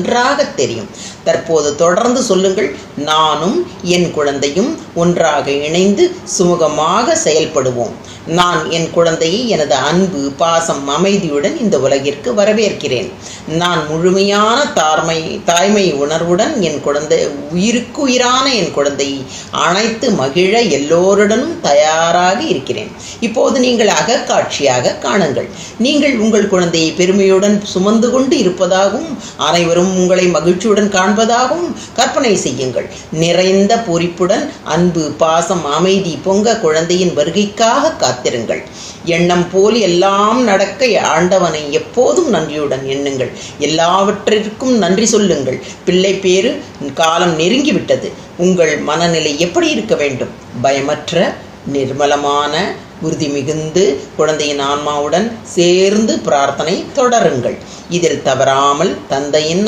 நன்றாக தெரியும். தற்போது தொடர்ந்து சொல்லுங்கள் நானும் என் குழந்தையும் ஒன்றாக இணைந்து சுமூகமாக செயல்படுவோம். நான் என் குழந்தையை எனது அன்பு பாசம் அமைதியுடன் இந்த உலகிற்கு வரவேற்கிறேன். நான் முழுமையான தார்மை தாய்மை உணர்வுடன் என் குழந்தை உயிருக்கு உயிரான என் குழந்தையை அனைத்து மகிழ எல்லோருடனும் தயாராக இருக்கிறேன். இப்போது நீங்கள் அகக்காட்சியாக காணுங்கள். நீங்கள் உங்கள் குழந்தையை பெருமையுடன் சுமந்து கொண்டு இருப்பதாகவும் அனைவரும் உங்களை மகிழ்ச்சியுடன் காண்பதாகவும் கற்பனை செய்யுங்கள். நிறைந்த பூரிப்புடன் அன்பு பாசம் அமைதி பொங்க குழந்தையின் வருகைக்காக காத்திருங்கள். எண்ணம் போல் எல்லாம் நடக்க ஆண்டவனை எப்போதும் நன்றியுடன் எண்ணுங்கள். எல்லாவற்றிற்கும் நன்றி சொல்லுங்கள். பிள்ளை பேரு காலம் நெருங்கிவிட்டது. உங்கள் மனநிலை எப்படி இருக்க வேண்டும்? பயமற்ற நிர்மலமான உறுதி மிகுந்து குழந்தையின் ஆன்மாவுடன் சேர்ந்து பிரார்த்தனை தொடருங்கள். இதில் தவறாமல் தந்தையின்